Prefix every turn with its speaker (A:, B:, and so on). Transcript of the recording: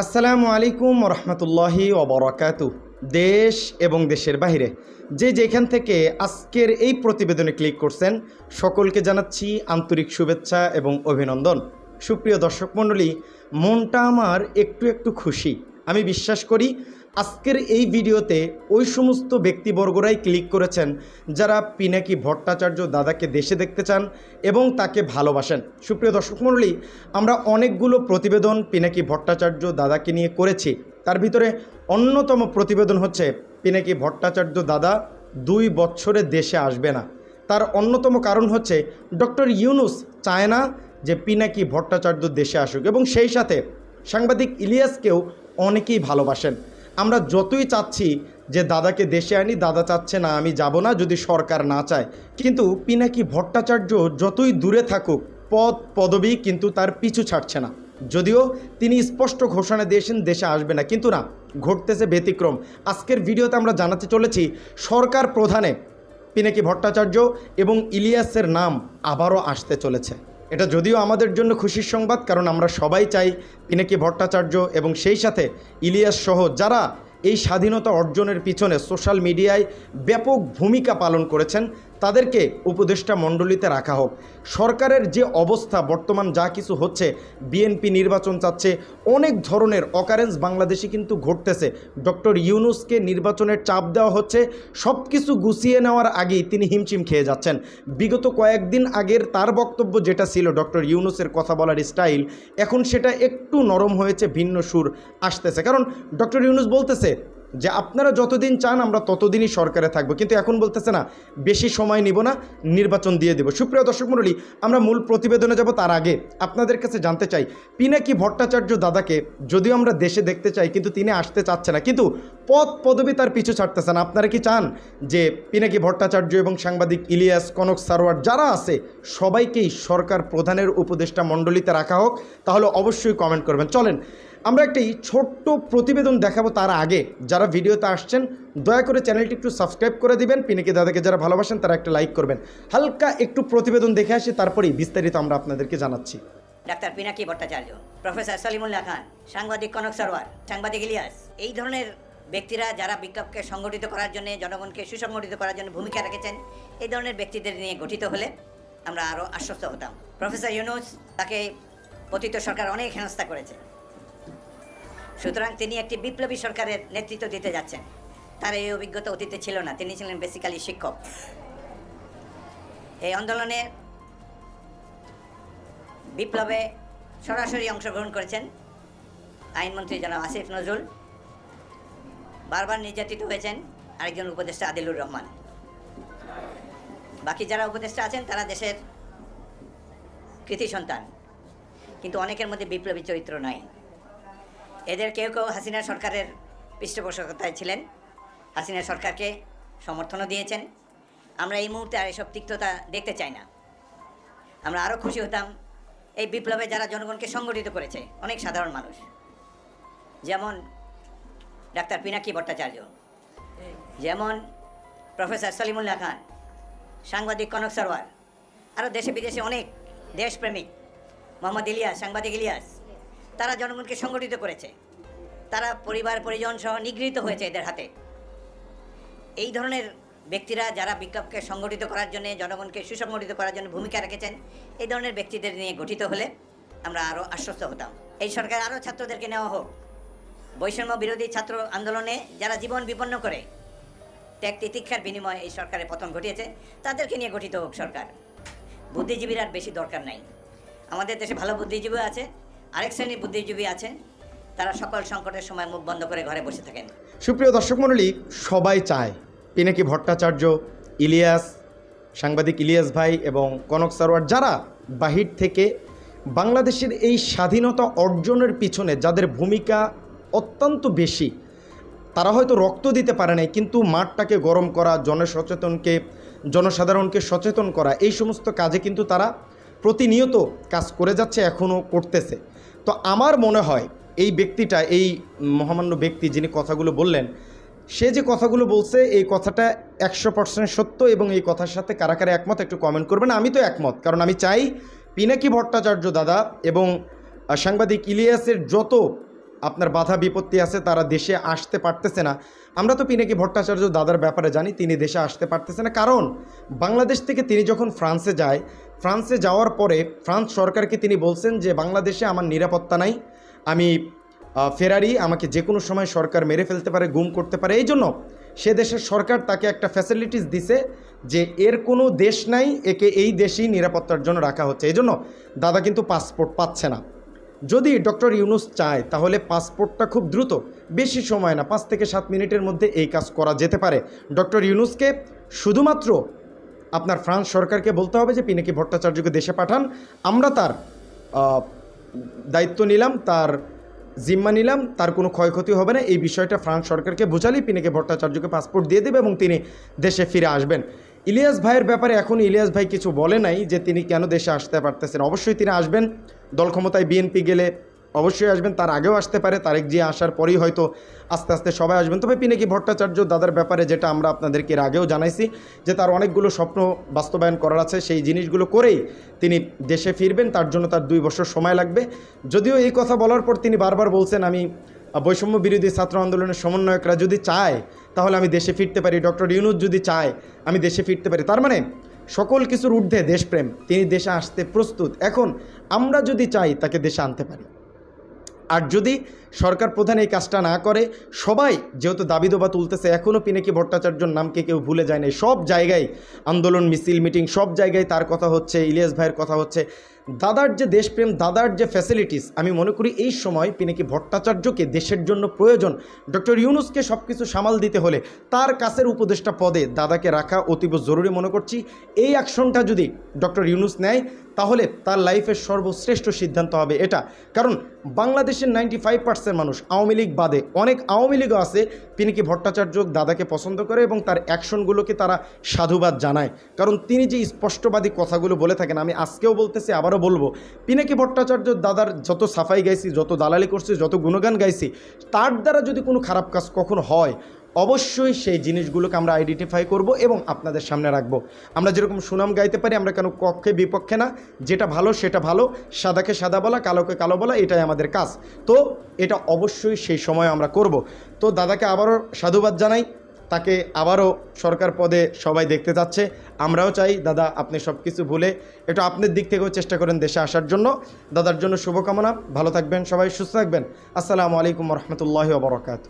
A: আসসালামু আলাইকুম রহমতুল্লাহি ওবরাকাতু। দেশ এবং দেশের বাহিরে যে যেখান থেকে আজকের এই প্রতিবেদনে ক্লিক করছেন, সকলকে জানাচ্ছি আন্তরিক শুভেচ্ছা এবং অভিনন্দন। সুপ্রিয় দর্শক মণ্ডলী, মনটা আমার একটু একটু খুশি। আমি বিশ্বাস করি আজকের এই ভিডিওতে ওই সমস্ত ব্যক্তিবর্গরাই ক্লিক করেছেন যারা পিনাকি ভট্টাচার্য দাদাকে দেশে দেখতে চান এবং তাকে ভালোবাসেন। সুপ্রিয় দর্শক মণ্ডলী, আমরা অনেকগুলো প্রতিবেদন পিনাকি ভট্টাচার্য দাদাকে নিয়ে করেছি। তার ভিতরে অন্যতম প্রতিবেদন হচ্ছে পিনাকি ভট্টাচার্য দাদা দুই বছরে দেশে আসবে না। তার অন্যতম কারণ হচ্ছে ডক্টর ইউনুস চায় না যে পিনাকি ভট্টাচার্য দেশে আসুক এবং সেই সাথে সাংবাদিক ইলিয়াসকেও অনেকেই ভালোবাসেন। আমরা যতই চাচ্ছি যে দাদাকে দেশে আনি, দাদা চাচ্ছে না, আমি যাব না যদি সরকার না চায়। কিন্তু পিনাকি ভট্টাচার্য যতই দূরে থাকুক, পদ, পদবি কিন্তু তার পিছু ছাড়ছে না। যদিও তিনি স্পষ্ট ঘোষণা দিয়েছেন, দেশে আসবে না। কিন্তু না, ঘটতেছে ব্যতিক্রম। আজকের ভিডিওতে আমরা জানাতে চলেছি, সরকার প্রধানে পিনাকি ভট্টাচার্য এবং ইলিয়াসের নাম আবারও আসতে চলেছে। এটা যদিও আমাদের জন্য খুশির সংবাদ, কারণ আমরা সবাই চাই পিনাকি ভট্টাচার্য এবং সেই সাথে ইলিয়াস সহ যারা এই স্বাধীনতা অর্জনের পিছনে সোশ্যাল মিডিয়ায় ব্যাপক ভূমিকা পালন করেছেন তাদেরকে উপদেষ্টা মণ্ডলীতে রাখা হোক। সরকারের যে অবস্থা, বর্তমান যা কিছু হচ্ছে, বিএনপি নির্বাচন চাচ্ছে, অনেক ধরনের অকারেন্স বাংলাদেশে কিন্তু ঘটতেছে। ডক্টর ইউনুসকে নির্বাচনের চাপ দেওয়া হচ্ছে সব কিছু গুছিয়ে নেওয়ার আগেই তিনি হিমচিম খেয়ে যাচ্ছেন। বিগত কয়েকদিন আগের তার বক্তব্য যেটা ছিল ডক্টর ইউনুসের কথা বলার স্টাইল, এখন সেটা একটু নরম হয়েছে, ভিন্ন সুর আসতেছে। কারণ ডক্টর ইউনুস বলতেছে যে আপনারা যতদিন চান আমরা ততদিনই সরকারে থাকব। কিন্তু এখন বলতেছে না, বেশি সময় নিব না, নির্বাচন দিয়ে দেব। সুপ্রিয় দর্শক মণ্ডলী, আমরা মূল প্রতিবেদনে যাব তার আগে আপনাদের কাছে জানতে চাই, পিনাকি ভট্টাচার্য দাদাকে যদিও আমরা দেশে দেখতে চাই, কিন্তু তিনি আসতে চাচ্ছে না। কিন্তু পদ পদবি তার পিছু ছাড়তেছে না। আপনারা কি চান যে পিনাকি ভট্টাচার্য এবং সাংবাদিক ইলিয়াস কনক সারোয়ার যারা আছে, সবাইকেই সরকার প্রধানের উপদেষ্টা মণ্ডলীতে রাখা হোক? তাহলে অবশ্যই কমেন্ট করবেন। চলেন আমরা একটি ছোট্ট প্রতিবেদন দেখাবো তার আগে। যারা ভিডিওতে আসছেন, দয়া করে চ্যানেলটি একটু সাবস্ক্রাইব করে দিবেন। পিনিকি দাদাকে যারা ভালোবাসেন, তারা একটা লাইক করবেন। হালকা একটু প্রতিবেদন দেখে আসি, তারপরেই বিস্তারিত আমরা আপনাদেরকে জানাচ্ছি।
B: ডাক্তার পিনাকি ভট্টাচার্য, প্রফেসর সলিমুল্লাহ খান, সাংবাদিক কনক সরওয়ার সাংবাদিক ইলিয়াস। এই ধরনের ব্যক্তিরা যারা বিক্ষোভকে সংগঠিত করার জন্য, জনগণকে সুসংগঠিত করার জন্য ভূমিকা রেখেছেন, এই ধরনের ব্যক্তিদের নিয়ে গঠিত হলে আমরা আরও আশ্বস্ত হতাম। প্রফেসর ইউনুস তাকে অতীত সরকার অনেক হেনস্থা করেছে। সুতরাং তিনি একটি বিপ্লবী সরকারের নেতৃত্ব দিতে যাচ্ছেন। তার এই অভিজ্ঞতা অতীতে ছিল না। তিনি ছিলেন বেসিক্যালি শিক্ষক। এই আন্দোলনে বিপ্লবে সরাসরি অংশগ্রহণ করেছেন আইনমন্ত্রী জনাব আসিফ নজরুল, বারবার নির্যাতিত হয়েছেন আরেকজন উপদেষ্টা আদিলুর রহমান। বাকি যারা উপদেষ্টা আছেন, তারা দেশের কৃতি সন্তান। কিন্তু অনেকের মধ্যে বিপ্লবী চরিত্র নাই। এদের কেউ কেউ হাসিনা সরকারের পৃষ্ঠপোষকতায় ছিলেন। হাসিনা সরকারকে সমর্থনও দিয়েছেন। আমরা এই মুহূর্তে আর এসব তিক্ততা দেখতে চাই না। আমরা আরও খুশি হতাম এই বিপ্লবে যারা জনগণকে সংগঠিত করেছে, অনেক সাধারণ মানুষ। যেমন ডাক্তার পিনাকি ভট্টাচার্য, যেমন প্রফেসর সলিমুল্লাহ খান, সাংবাদিক কনক সরওয়ার, আরও দেশে বিদেশে অনেক দেশপ্রেমিক, মোহাম্মদ ইলিয়াস, সাংবাদিক ইলিয়াস। তারা জনগণকে সংগঠিত করেছে। তারা পরিবার, পরিজন সহ নিগৃহীত হয়েছে এদের হাতে। এই ধরনের ব্যক্তিরা যারা বিক্ষোভকে সংগঠিত করার জন্য, জনগণকে সুসংগঠিত করার জন্য ভূমিকা রেখেছেন, এই ধরনের ব্যক্তিদের নিয়ে গঠিত হলে আমরা আরও আশ্বস্ত হতাম। এই সরকার আরও ছাত্রদেরকে নেওয়া হোক। বৈষম্য বিরোধী ছাত্র আন্দোলনে যারা জীবন বিপন্ন করে, ত্যাগ তিতিক্ষার বিনিময়ে এই সরকারের পতন ঘটিয়েছে, তাদেরকে নিয়ে গঠিত হোক সরকার। বুদ্ধিজীবীর আর বেশি দরকার নাই। আমাদের দেশে ভালো বুদ্ধিজীবী আছে আরেক শ্রেণির বুদ্ধিজীবী আছে তারা সকল সংকটের সময় মুখ বন্ধ করে ঘরে বসে থাকেন।
A: সুপ্রিয় দর্শক মণ্ডলী, সবাই চায়। পিনাকি ভট্টাচার্য, ইলিয়াস, সাংবাদিক ইলিয়াস ভাই এবং কনক সারোয়ার যারা বাহির থেকে বাংলাদেশের এই স্বাধীনতা অর্জনের পিছনে যাদের ভূমিকা অত্যন্ত বেশি, তারা হয়তো রক্ত দিতে পারে নাই, কিন্তু মাঠটাকে গরম করা, জনসচেতনকে, জনসাধারণকে সচেতন করা, এই সমস্ত কাজে কিন্তু তারা প্রতিনিয়ত কাজ করে যাচ্ছে এখনও করতেছে। তো আমার মনে হয় এই ব্যক্তিটা, এই মহামান্য ব্যক্তি যিনি কথাগুলো বললেন, সে যে কথাগুলো বলছে, এই কথাটা একশো পার্সেন্ট সত্য এবং এই কথার সাথে কারা কারা একমত, একটু কমেন্ট করবেন। আমি তো একমত, কারণ আমি চাই পিনাকি ভট্টাচার্য দাদা এবং সাংবাদিক ইলিয়াসের যত আপনার বাধা বিপত্তি আছে, তারা দেশে আসতে পারতেছে না। আমরা তো পিনাকি ভট্টাচার্য দাদার ব্যাপারে জানি, তিনি দেশে আসতে পারতেছে না। কারণ, বাংলাদেশ থেকে তিনি যখন ফ্রান্সে যায় ফ্রান্সে যাওয়ার পরে ফ্রান্স সরকারকে তিনি বলছেন যে, বাংলাদেশে আমার নিরাপত্তা নাই। আমি ফেরারি আমাকে যে কোনো সময় সরকার মেরে ফেলতে পারে, গুম করতে পারে। এই জন্য সে দেশের সরকার তাকে একটা ফ্যাসিলিটিস দিছে যে, এর কোনো দেশ নাই, একে এই দেশেই নিরাপত্তার জন্য রাখা হচ্ছে। এই জন্য দাদা কিন্তু পাসপোর্ট পাচ্ছে না। যদি ডক্টর ইউনুস চায়, তাহলে পাসপোর্টটা খুব দ্রুত, বেশি সময় না, পাঁচ থেকে সাত মিনিটের মধ্যে এই কাজ করা যেতে পারে। ডক্টর ইউনুসকে শুধুমাত্র আপনার ফ্রান্স সরকারকে বলতে হবে যে, পিনাকি ভট্টাচার্যকে দেশে পাঠান। আমরা তার দায়িত্ব নিলাম, তার জিম্মা নিলাম, তার কোনো ক্ষয়ক্ষতি হবে না। এই বিষয়টা ফ্রান্স সরকারকে বোঝালেই পিনাকি ভট্টাচার্যকে পাসপোর্ট দিয়ে দেবে এবং তিনি দেশে ফিরে আসবেন। ইলিয়াস ভাইয়ের ব্যাপারে এখন ইলিয়াস ভাই কিছু বলে নাই যে, তিনি কেন দেশে আসতে পারতেছেন। অবশ্যই তিনি আসবেন। দল ক্ষমতায় বিএনপি গেলে অবশ্যই আসবেন, তার আগেও আসতে পারে, তারেক জিয়া আসার পরেই হয়তো আস্তে আস্তে সবাই আসবেন। তবে পিনাকি ভট্টাচার্য দাদার ব্যাপারে যেটা আমরা আপনাদেরকে এর আগেও জানাইছি, যে তার অনেকগুলো স্বপ্ন বাস্তবায়ন করার আছে, সেই জিনিসগুলো করেই তিনি দেশে ফিরবেন, তার জন্য তার দুই বছর সময় লাগবে। যদিও এই কথা বলার পর তিনি বারবার বলছেন, আমি বৈষম্য বিরোধী ছাত্র আন্দোলনের সমন্বয়করা যদি চায়, তাহলে আমি দেশে ফিরতে পারি। ডক্টর ইউনুস যদি চায়, আমি দেশে ফিরতে পারি। তার মানে সকল কিছুর ঊর্ধ্বে দেশপ্রেম, তিনি দেশে আসতে প্রস্তুত। এখন আমরা যদি চাই, তাকে দেশে আনতে পারি। আর যদি সরকার প্রধান এই কাজটা না করে, সবাই যেহেতু দাবি দোবা তুলতেছে এখনও পিনাকি ভট্টাচার্যর নামকে কেউ ভুলে যায় নাই। সব জায়গায় আন্দোলন, মিছিল, মিটিং, সব জায়গায় তার কথা হচ্ছে, ইলিয়াস ভাইয়ের কথা হচ্ছে। দাদার যে দেশপ্রেম, দাদার যে ফ্যাসিলিটিস আমি মনে করি এই সময় পিনাকি ভট্টাচার্যকে দেশের জন্য প্রয়োজন? ডক্টর ইউনুসকে সব কিছু সামাল দিতে হলে তার কাছের উপদেষ্টা পদে দাদাকে রাখা অতীব জরুরি মনে করছি। এই অ্যাকশনটা যদি ডক্টর ইউনুস নেয়, তাহলে তার লাইফের সর্বশ্রেষ্ঠ সিদ্ধান্ত হবে এটা। কারণ বাংলাদেশের নাইনটি ফাইভ পার্সেন্ট মানুষ আওয়ামী লীগ বাদে অনেক আওয়ামী লীগও আছে পিনাকি ভট্টাচার্য দাদাকে পছন্দ করে এবং তার অ্যাকশনগুলোকে তারা সাধুবাদ জানায়। কারণ তিনি যে স্পষ্টবাদী কথাগুলো বলে থাকেন, আমি আজকেও বলতেছি, আবারও বলব, পিনাকি ভট্টাচার্য দাদার যত সাফাই গাইছি, যত দালালি করছি, যত গুণগান গাইছি, তার দ্বারা যদি কোনো খারাপ কাজ কখনো হয়, অবশ্যই সেই জিনিসগুলোকে আমরা আইডেন্টিফাই করব এবং আপনাদের সামনে রাখব। আমরা যেরকম সুনাম গাইতে পারি, আমরা কেন কক্ষে বিপক্ষে না? যেটা ভালো, সেটা ভালো, সাদাকে সাদা বলা, কালোকে কালো বলা, এটাই আমাদের কাজ। তো এটা অবশ্যই সেই সময় আমরা করব। তো দাদাকে আবারও সাধুবাদ জানাই। তাকে আবারও সরকার পদে সবাই দেখতে চাচ্ছে আমরাও চাই, দাদা আপনি সব কিছু ভুলে একটু আপনার দিক থেকেও চেষ্টা করেন দেশে আসার জন্য। দাদার জন্য শুভকামনা, ভালো থাকবেন সবাই, সুস্থ থাকবেন। আসসালামু আলাইকুম রহমতুল্লাহ বরকাত